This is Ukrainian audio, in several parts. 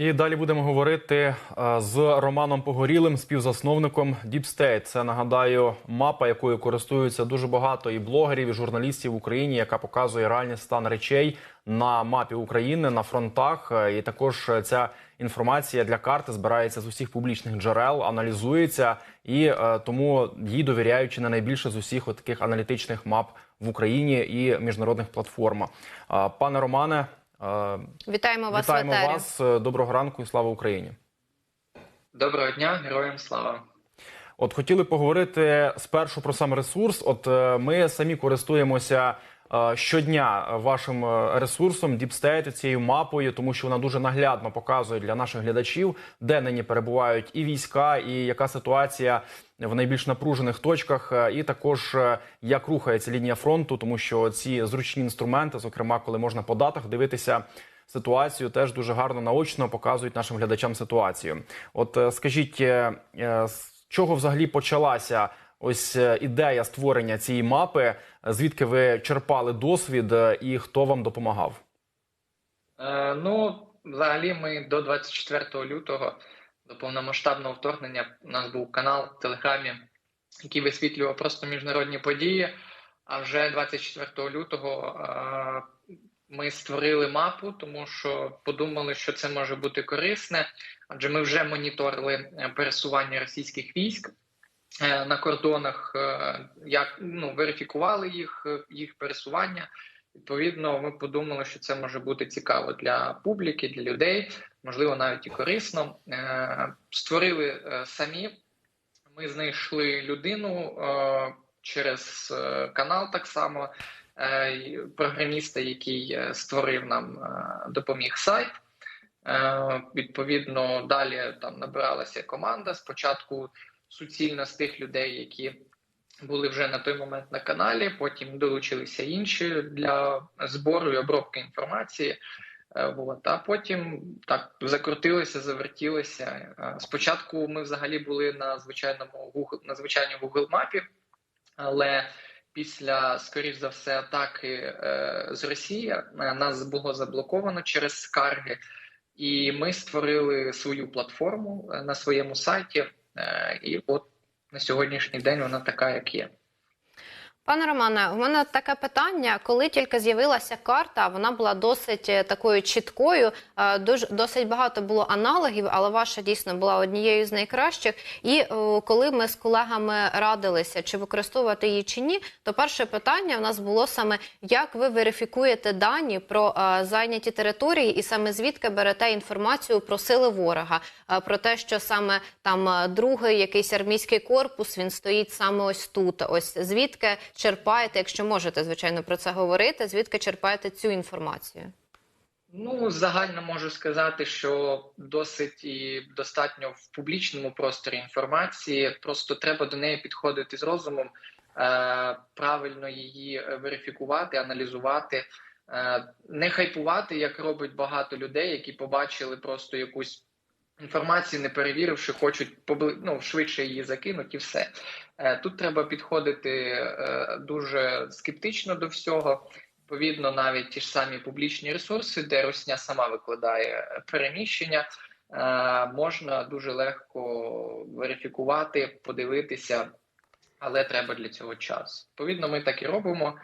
І далі будемо говорити е, з Романом Погорілим, співзасновником State. Це нагадаю мапа, якою користуються дуже багато і блогерів, і журналістів в Україні, яка показує реальний стан речей на мапі України на фронтах. Е, І також е, ця інформація для карти збирається з усіх публічних джерел, аналізується і тому їй довіряють чи не найбільше з усіх таких аналітичних мап в Україні і міжнародних платформах. Е, Пане Романе. Вітаємо вас Вітаємо в вас. Доброго ранку і слава Україні. Доброго дня, героям слава. От хотіли поговорити спершу про сам ресурс. От е, ми самі користуємося щодня вашим е, ресурсом State, цією мапою, тому що вона дуже наглядно показує для наших глядачів, де нині перебувають і війська, і яка ситуація в найбільш напружених точках, е, і також е, як рухається лінія фронту, тому що ці зручні інструменти, зокрема, коли можна по датах дивитися. Ситуацію теж дуже гарно наочно показують нашим глядачам ситуацію. От е, скажіть, е, е, з чого взагалі почалася ось е, ідея створення цієї мапи? Звідки ви черпали досвід е, і хто вам допомагав? Е, ну, взагалі, ми до 24 лютого, до повномасштабного вторгнення, у нас був канал в Телеграмі, який висвітлював просто міжнародні події. А вже 24 лютого ми створили мапу, тому що подумали, що це може бути корисне, адже ми вже моніторили пересування російських військ. Е, На кордонах е, як ну верифікували їх, е, їх пересування. Відповідно, ми подумали, що це може бути цікаво для публіки, для людей, можливо, навіть і корисно. Створили самі. Ми знайшли людину через канал, так само програміста, який створив нам, допоміг сайт. Відповідно, далі там набиралася команда. Спочатку суцільно з тих людей, які були вже на той момент на каналі. Потім долучилися інші для збору і обробки інформації. Е, Вот. А потім так закрутилися, завертілися. Е, Спочатку ми взагалі були на звичайному Google, на звичайній Google мапі, але після, скоріш за все, атаки е, з Росії нас було заблоковано через скарги, і ми створили свою платформу на своєму сайті. Е, і от на сьогоднішній день вона така, як є. Пане Романе, у мене таке питання. Коли тільки з'явилася карта, вона була досить е, такою чіткою. е, Дуже досить багато було аналогів, але ваша дійсно була однією з найкращих. І е, коли ми з колегами радилися, чи використовувати її чи ні, то перше питання в нас було саме як ви верифікуєте дані про зайняті території, і саме звідки берете інформацію про сили ворога, про те, що саме там другий якийсь армійський корпус він стоїть саме ось тут. Ось звідки черпаєте, якщо можете звичайно про це говорити, звідки черпаєте цю інформацію? Ну, загально можу сказати, що досить і достатньо в публічному просторі інформації. Просто треба до неї підходити з розумом, е, правильно її верифікувати, аналізувати, е, не хайпувати, як робить багато людей, які побачили просто якусь інформацію, не перевіривши, хочуть ну, швидше її закинуть і все. Е, Тут треба підходити е, дуже скептично до всього. Відповідно, навіть ті ж самі публічні ресурси, де Росня сама викладає переміщення, е, можна дуже легко верифікувати, подивитися, але треба для цього час. Відповідно, ми так і робимо.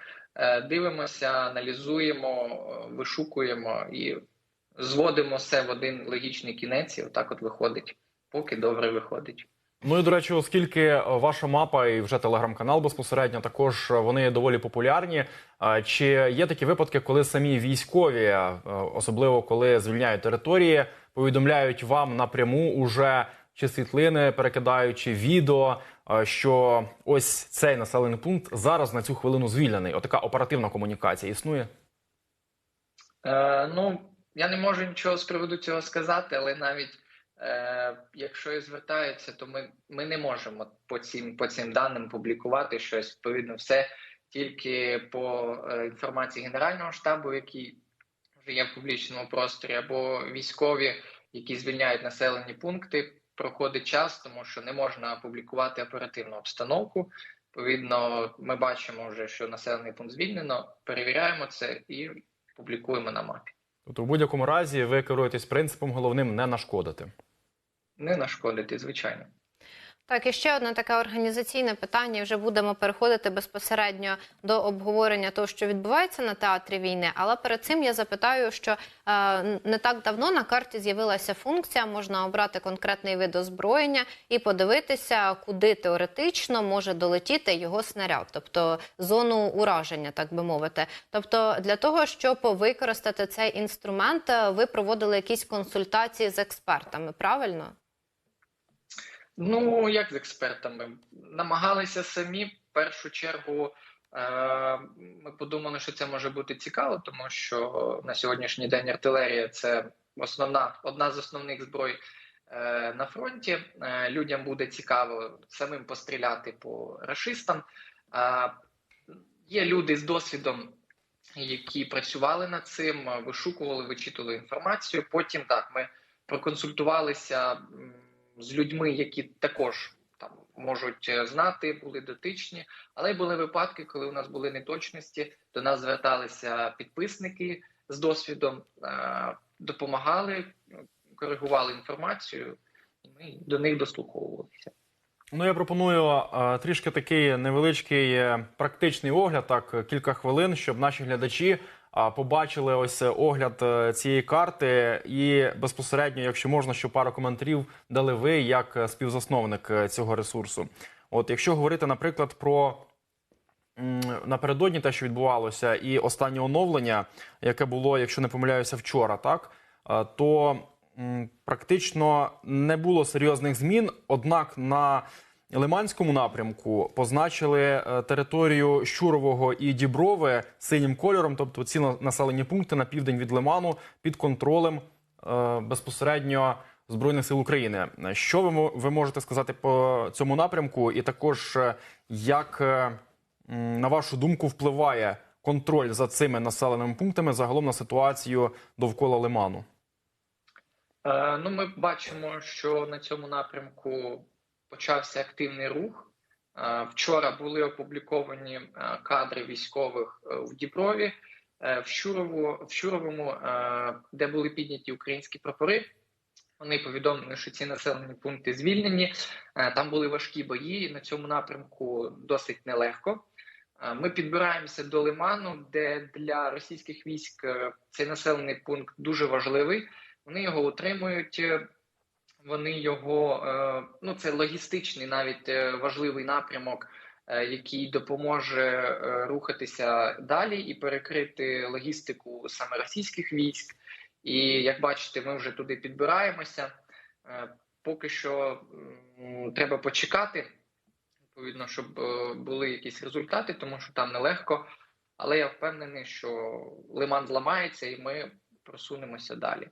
Дивимося, аналізуємо, вишукуємо і зводимо все в один логічний кінець, і отак от виходить, поки добре виходить. Ну і до речі, оскільки е, ваша мапа і вже телеграм-канал безпосередньо також е, вони доволі популярні. е, Чи є такі випадки, коли самі військові, особливо коли звільняють території, повідомляють вам напряму уже чи світлини, перекидаючи відео, що ось цей населений пункт зараз на цю хвилину звільнений? Отака оперативна комунікація існує? Е, ну, я не можу нічого з приводу цього сказати, але навіть е, якщо і звертаються, то ми, ми не можемо по цим, по цим даним публікувати щось. Відповідно, все тільки по е, інформації Генерального штабу, який вже є в публічному просторі, або військові, які звільняють населені пункти. Проходить час, тому що не можна публікувати оперативну обстановку. Відповідно, ми бачимо вже, що населений пункт звільнено, перевіряємо це і публікуємо на мапі. Тобто, в будь-якому разі ви керуєтесь принципом головним не нашкодити. Не нашкодити, звичайно. Так, і ще одне таке організаційне питання. Вже будемо переходити безпосередньо до обговорення того, що відбувається на театрі війни. Але перед цим я запитаю, що е, не так давно на карті з'явилася функція, можна обрати конкретний вид озброєння і подивитися, куди теоретично може долетіти його снаряд, тобто зону ураження, так би мовити. Тобто, для того, щоб використати цей інструмент, е, ви проводили якісь консультації з експертами, правильно? Ну, як з експертами? Намагалися самі. В першу чергу е, ми подумали, що це може бути цікаво, тому що на сьогоднішній день артилерія це основна, одна з основних зброй е, на фронті. Е, людям буде цікаво самим постріляти по рашистам. Е, є люди з досвідом, які працювали над цим, вишукували, вичитували інформацію. Потім так ми проконсультувалися з людьми, які також там можуть е, знати, були дотичні, але й були випадки, коли у нас були неточності. До нас зверталися підписники з досвідом, е, допомагали, коригували інформацію, і ми до них дослуховувалися. Ну, я пропоную е, трішки такий невеличкий практичний огляд, так кілька хвилин, щоб наші глядачі побачили ось е, огляд е, цієї карти, і безпосередньо, якщо можна, що пару коментарів дали ви як е, співзасновник цього ресурсу. От, якщо говорити, наприклад, про напередодні те, що відбувалося, і останнє оновлення, яке було, якщо не помиляюся, вчора, так то практично не було серйозних змін. Однак на Лиманському напрямку позначили е, територію Щурового і Діброви синім кольором, тобто ці населені пункти на південь від Лиману під контролем е, безпосередньо Збройних сил України. Що ви, ви можете сказати по цьому напрямку, і також е, як, на вашу думку, впливає контроль за цими населеними пунктами загалом на ситуацію довкола Лиману? Ну, ми бачимо, що на цьому напрямку почався активний рух. Е, Вчора були опубліковані е, кадри військових е, в Діброві, в Щурову, в Щуровому, де були підняті українські прапори. Вони повідомили, що ці населені пункти звільнені. Там були важкі бої. На цьому напрямку досить нелегко. Ми підбираємося до Лиману, де для російських військ цей населений пункт дуже важливий. Вони його утримують. Вони його е, ну це логістичний, навіть е, важливий напрямок, е, який допоможе рухатися далі і перекрити логістику саме російських військ. І як бачите, ми вже туди підбираємося. Поки що треба почекати, відповідно, щоб були якісь результати, тому що там нелегко. Але я впевнений, що лиман зламається, і ми просунемося далі.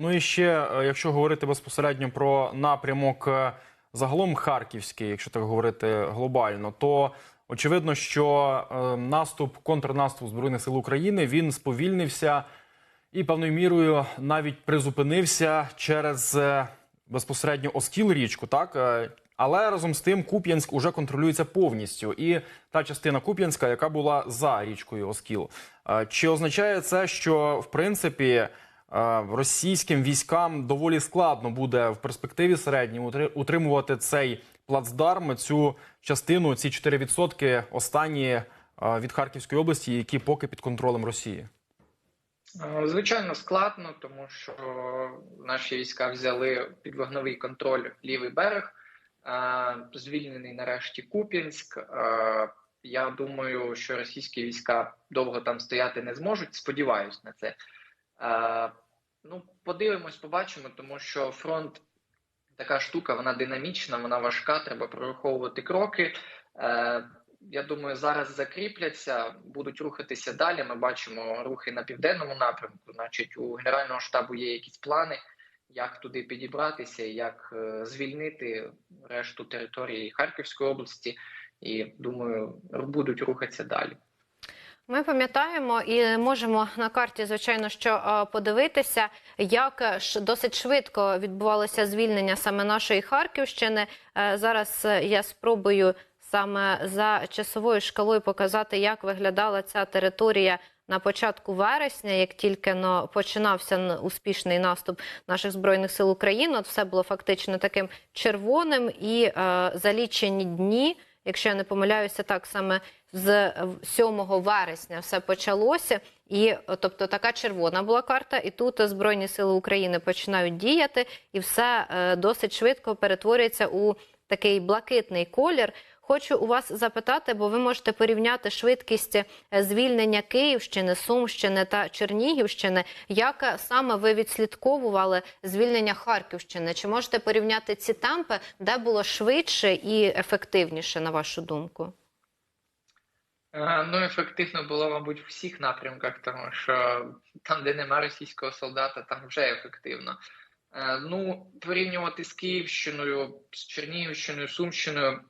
Ну і ще, е, якщо говорити безпосередньо про напрямок е, загалом харківський, якщо так говорити глобально, то очевидно, що е, наступ, контрнаступ збройних сил України він сповільнився і певною мірою навіть призупинився через безпосередньо Оскіл річку, так. Але разом з тим Куп'янськ уже контролюється повністю, і та частина Куп'янська, яка була за річкою Оскіл. Чи означає це, що в принципі російським військам доволі складно буде в перспективі середній утри- утримувати цей плацдарм, цю частину, ці 4% останні від Харківської області, які поки під контролем Росії? Звичайно, складно, тому що наші війська взяли під вогновий контроль лівий берег, звільнений нарешті Куп'янськ. Я думаю, що російські війська довго там стояти не зможуть. Сподіваюсь на це. Е, Ну, подивимось, побачимо, тому що фронт така штука, вона динамічна, вона важка, треба прораховувати кроки. Е, я думаю, зараз закріпляться, будуть рухатися далі. Ми бачимо рухи на південному напрямку. Значить, у Генерального штабу є якісь плани, як туди підібратися, як е, звільнити решту території Харківської області. І думаю, будуть рухатися далі. Ми пам'ятаємо і можемо на карті, звичайно, що е, подивитися, як е, досить швидко відбувалося звільнення саме нашої Харківщини. Е, Зараз я спробую саме за часовою шкалою показати, як виглядала ця територія на початку вересня, як тільки но починався успішний наступ наших збройних сил України, от все було фактично таким червоним, і е, за лічені дні, якщо я не помиляюся, так саме з е, 7 вересня все почалося. І е, тобто така червона була карта, і тут е, Збройні Сили України починають діяти, і все е, досить швидко перетворюється у такий блакитний колір. Хочу у вас запитати, бо ви можете порівняти швидкість е, звільнення Київщини, Сумщини та Чернігівщини. Як е, саме ви відслідковували звільнення Харківщини? Чи можете порівняти ці темпи, де було швидше і ефективніше, на вашу думку? Е, Ну, ефективно було, мабуть, в всіх напрямках, тому що там, де нема російського солдата, там вже ефективно. Ну, порівнювати з Київщиною, з Чернігівщиною, Сумщиною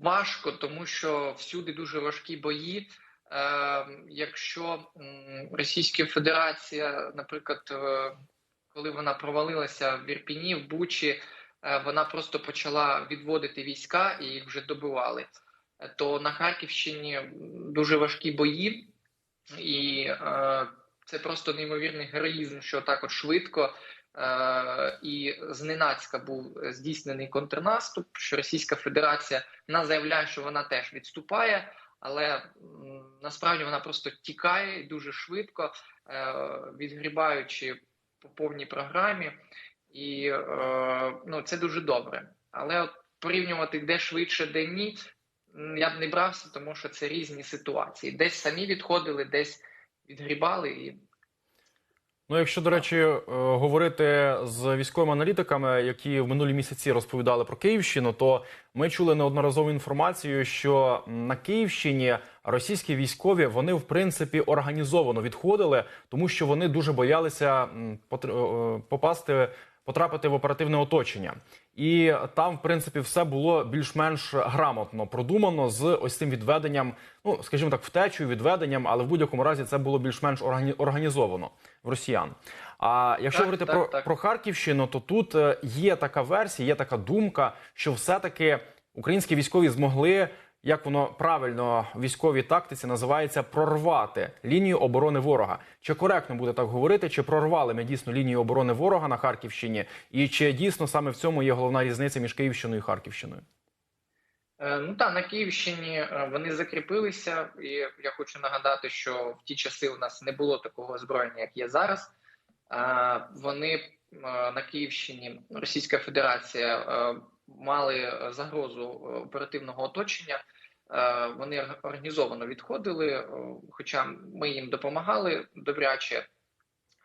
важко, тому що всюди дуже важкі бої. Е, Якщо Російська Федерація, наприклад, е, коли вона провалилася в Ірпіні, в Бучі, е, вона просто почала відводити війська і їх вже добивали то на Харківщині дуже важкі бої, і це просто неймовірний героїзм, що так от швидко і зненацька був здійснений контрнаступ. Що Російська Федерація вона заявляє, що вона теж відступає, але насправді вона просто тікає дуже швидко, е, відгрібаючи по повній програмі, і е, ну, це дуже добре. Але от порівнювати де швидше, де ні. Я б не брався, тому що це різні ситуації. Десь самі відходили, десь відгрібали. І Ну, якщо, до речі, е, говорити з військовими аналітиками, які в минулі місяці розповідали про Київщину, то ми чули неодноразову інформацію, що на Київщині російські військові вони в принципі організовано відходили, тому що вони дуже боялися е, попасти. Потрапити в оперативне оточення, і там, в принципі, все було більш-менш грамотно продумано з ось цим відведенням, ну скажімо так, втечею, відведенням, але в будь-якому разі це було більш-менш органі- організовано в росіян. А якщо Так, говорити так, про, так. про Харківщину, то тут е, є така версія, є така думка, що все-таки українські військові змогли, як воно правильно в військовій тактиці називається, прорвати лінію оборони ворога. Чи коректно буде так говорити? Чи прорвали ми дійсно лінію оборони ворога на Харківщині? І чи дійсно саме в цьому є головна різниця між Київщиною і Харківщиною? Е, Ну так, на Київщині е, вони закріпилися, і я хочу нагадати, що в ті часи у нас не було такого озброєння, як є зараз. Е, Вони на Київщині, Російська Федерація, мали загрозу е, оперативного оточення. Е, Вони організовано відходили, е, хоча ми їм допомагали добряче.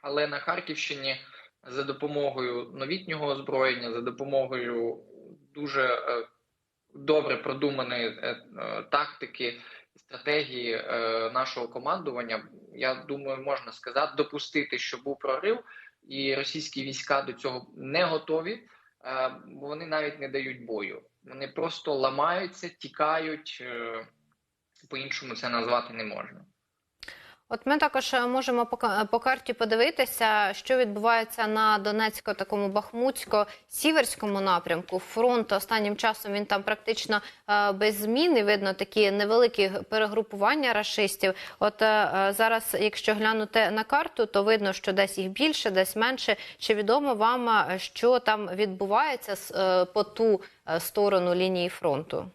Але на Харківщині за допомогою новітнього озброєння, за допомогою дуже е, добре продуманої е, е, тактики, стратегії е, нашого командування, я думаю, можна сказати, допустити, що був прорив, і російські війська до цього не готові, е, вони навіть не дають бою. Вони просто ламаються, тікають. е, По-іншому це назвати не можна. От ми також е, можемо по, карті подивитися, що відбувається на Донецько, такому Бахмутсько-Сіверському напрямку. Фронт останнім часом він там практично е, без змін. І видно такі невеликі перегрупування рашистів. От е, е, зараз, якщо глянути на карту, то видно, що десь їх більше, десь менше. Чи відомо вам, е, що там відбувається е, по ту е, сторону лінії фронту?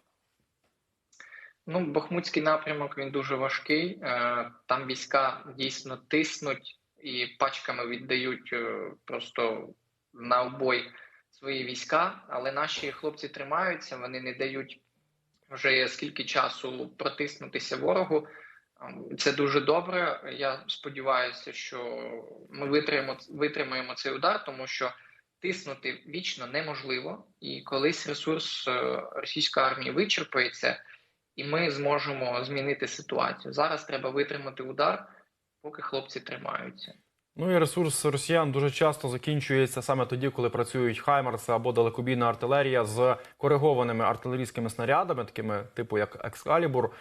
Ну, Бахмутський напрямок він дуже важкий. Е, Там війська дійсно тиснуть і пачками віддають е, просто на обой свої війська, але наші хлопці тримаються, вони не дають вже скільки часу протиснутися ворогу. Ем, Це дуже добре. Я сподіваюся, що ми витримаємо, витримаємо цей удар, тому що тиснути вічно неможливо, і колись ресурс е, російської армії вичерпається і ми зможемо змінити ситуацію. Зараз треба витримати удар, поки хлопці тримаються. Ну і ресурс росіян дуже часто закінчується саме тоді, коли працюють хаймарси або далекобійна артилерія з коригованими артилерійськими снарядами, такими типу як Екскалібур.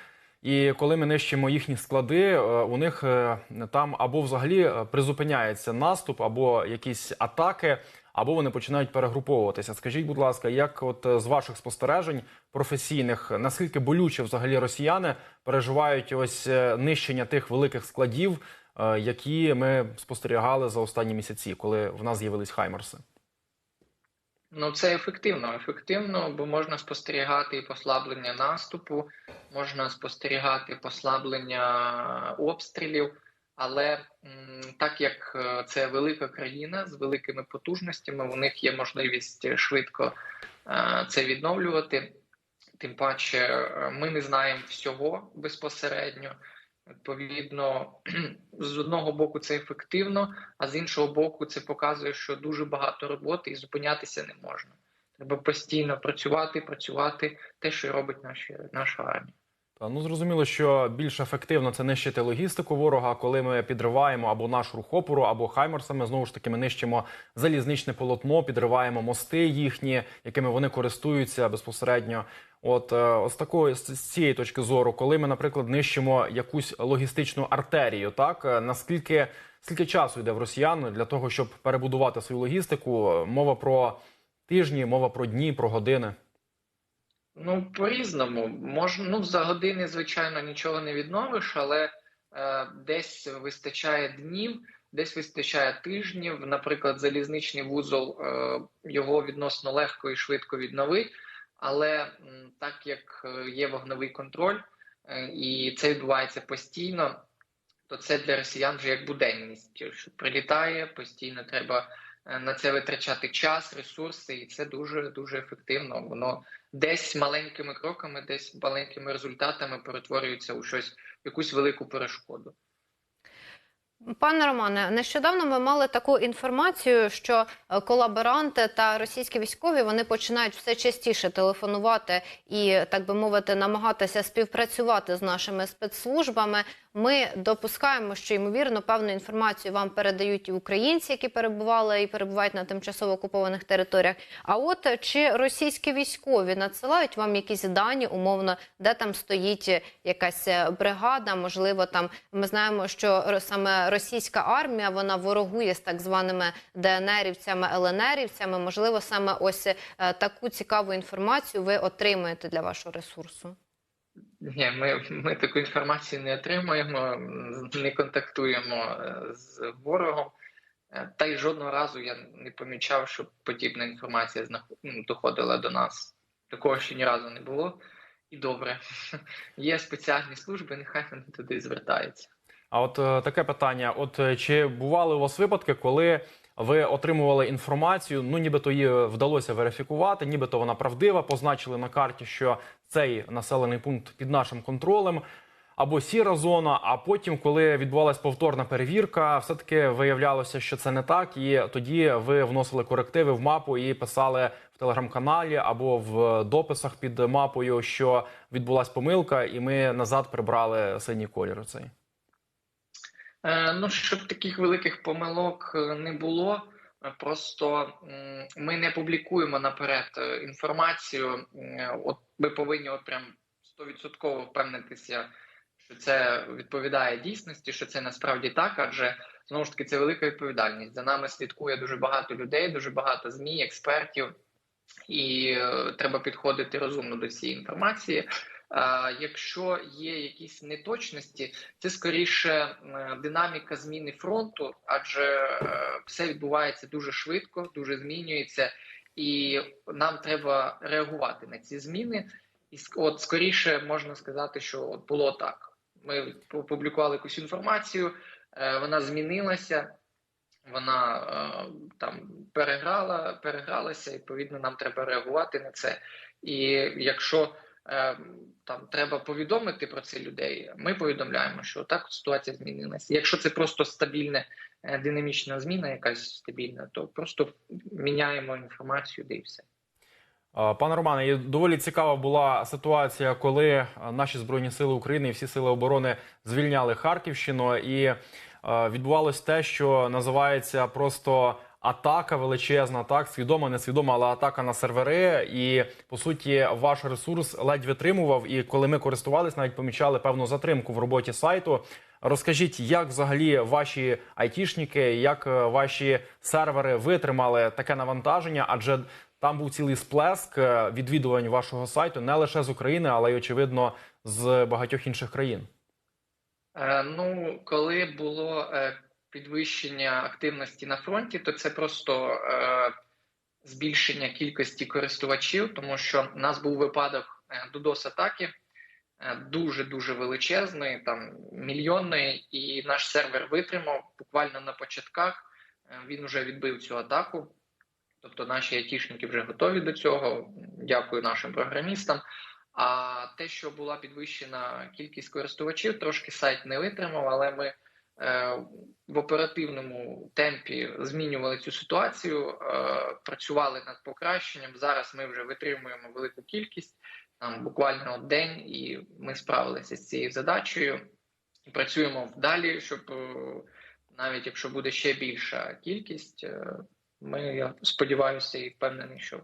І коли ми нищимо їхні склади, е, у них е, там або взагалі е, призупиняється наступ, або якісь атаки, або вони починають перегруповуватися. Скажіть, будь ласка, як от е, з ваших спостережень професійних, наскільки болюче взагалі росіяни переживають ось е, нищення тих великих складів, е, які ми спостерігали за останні місяці, коли в нас з'явились хаймерси? Ну, це ефективно. Ефективно, бо можна спостерігати і послаблення наступу, можна спостерігати послаблення обстрілів. Але так як е, це велика країна з великими потужностями, у них є можливість швидко е, це відновлювати. Тим паче, е, ми не знаємо всього безпосередньо. Відповідно, з одного боку це ефективно, а з іншого боку, це показує, що дуже багато роботи і зупинятися не можна. Треба постійно працювати, працювати те, що робить наші, наша армія. Ну зрозуміло, що більш ефективно це нищити логістику ворога, коли ми підриваємо або наш рух опору, або хаймерсами. Знову ж таки, ми нищимо залізничне полотно, підриваємо мости їхні, якими вони користуються безпосередньо. От е, з такої з цієї точки зору, коли ми, наприклад, нищимо якусь логістичну артерію, так е, наскільки скільки часу йде в росіян для того, щоб перебудувати свою логістику? Мова про тижні, мова про дні, про години. Ну, по-різному. Можна, ну, за години, звичайно, нічого не відновиш, але е, десь вистачає днів, десь вистачає тижнів. Наприклад, залізничний вузол е, його відносно легко і швидко відновить. Але м, так як е, є вогневий контроль, е, і це відбувається постійно, то це для росіян вже як буденність, прилітає, постійно треба на це витрачати час, ресурси, і це дуже дуже ефективно. Воно десь маленькими кроками, десь маленькими результатами перетворюється у щось, якусь велику перешкоду. Пане Романе, нещодавно ми мали таку інформацію, що е, колаборанти та російські військові вони починають все частіше телефонувати і, так би мовити, намагатися співпрацювати з нашими спецслужбами. Ми допускаємо, що ймовірно певну інформацію вам передають і українці, які перебували і перебувають на тимчасово окупованих територіях. А от е, чи російські військові надсилають вам якісь дані, умовно, де там стоїть якась е, бригада? Можливо, там ми знаємо, що саме російська армія вона ворогує з так званими ДНРівцями, ЛНРівцями. Можливо, саме ось е, таку цікаву інформацію ви отримуєте для вашого ресурсу. Ні, ми, ми таку інформацію не отримуємо, не контактуємо е, з ворогом. Е, Та й жодного разу я не помічав, щоб подібна інформація ну, доходила до нас. Такого ще ні разу не було. І добре. Є спеціальні служби, нехай вони туди звертаються. А от е, таке питання: от чи бували у вас випадки, коли ви отримували інформацію, ну нібито її вдалося верифікувати, нібито вона правдива, позначили на карті, що цей населений пункт під нашим контролем. Або сіра зона, а потім, коли відбувалася повторна перевірка, все-таки виявлялося, що це не так, і тоді ви вносили корективи в мапу і писали в телеграм-каналі або в дописах під мапою, що відбулася помилка, і ми назад прибрали синій колір. Цей. Е, Ну, щоб таких великих помилок е, не було. е, Просто ми не публікуємо наперед інформацію. От ми повинні от прям 100% впевнитися, що це відповідає дійсності, що це насправді так, адже знову ж таки це велика відповідальність. За нами слідкує дуже багато людей, дуже багато змі, експертів, і треба підходити розумно до цієї інформації. Якщо є якісь неточності, це скоріше динаміка зміни фронту, адже е, все відбувається дуже швидко, дуже змінюється, і нам треба реагувати на ці зміни. І от скоріше можна сказати, що от було так. Ми опублікували якусь інформацію, е, вона змінилася, вона е, там переграла, перегралася. і, Відповідно, нам треба реагувати на це. І якщо там треба повідомити про це людей, ми повідомляємо, що так ситуація змінилася. Якщо це просто стабільна е, динамічна зміна, якась стабільна, то просто міняємо інформацію, де і все. Пане Романе, доволі цікава була ситуація, коли наші збройні сили України і всі сили оборони звільняли Харківщину, і е, відбувалось те, що називається просто атака величезна, так свідома, несвідома, але атака на сервери. І по суті, ваш ресурс ледь витримував. І коли ми користувалися, навіть помічали певну затримку в роботі сайту. Розкажіть, як взагалі ваші айтішники, як е, ваші сервери витримали таке навантаження? Адже там був цілий сплеск е, відвідувань вашого сайту не лише з України, але й очевидно з багатьох інших країн. Е, Ну, коли було підвищення активності на фронті, то це просто е, збільшення кількості користувачів, тому що в нас був випадок DDoS атаки дуже дуже величезний, там мільйонний, і наш сервер витримав буквально на початках. е, Він вже відбив цю атаку. Тобто наші айтішники вже готові до цього. Дякую нашим програмістам. А те, що була підвищена кількість користувачів, трошки сайт не витримав, але ми е, в оперативному темпі змінювали цю ситуацію, е, працювали над покращенням. Зараз ми вже витримуємо велику кількість, там буквально день, і ми справилися з цією задачею. Працюємо далі, щоб е, навіть якщо буде ще більша кількість, е, ми я сподіваюся і впевнений, що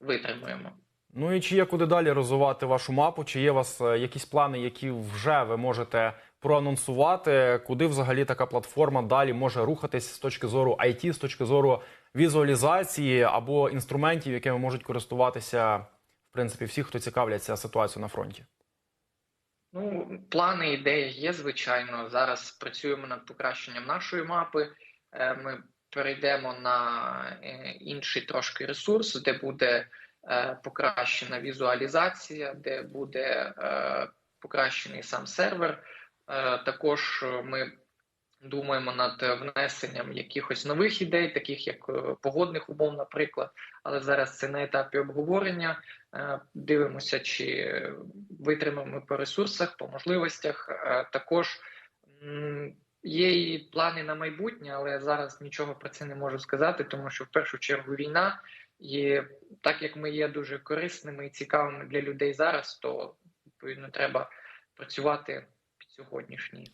витримуємо. Ну і чи є куди далі розвивати вашу мапу? Чи є у вас е, якісь плани, які вже ви можете проанонсувати? Куди взагалі така платформа далі може рухатись з точки зору IT, з точки зору візуалізації або інструментів, якими можуть користуватися в принципі всі, хто цікавляться ситуацією на фронті? Ну, плани, ідеї є, звичайно. Зараз працюємо над покращенням нашої мапи. Е, Ми перейдемо на е, інший трошки ресурс, де буде е, покращена візуалізація, де буде покращений сам сервер. Е, Також ми думаємо над внесенням якихось нових ідей, таких як е, погодних умов, наприклад. Але зараз це на етапі обговорення. Е, Дивимося, чи витримаємо по ресурсах, по можливостях. Е, Також є і плани на майбутнє, але зараз нічого про це не можу сказати, тому що в першу чергу війна. І так як ми є дуже корисними і цікавими для людей зараз, то відповідно треба працювати сьогоднішній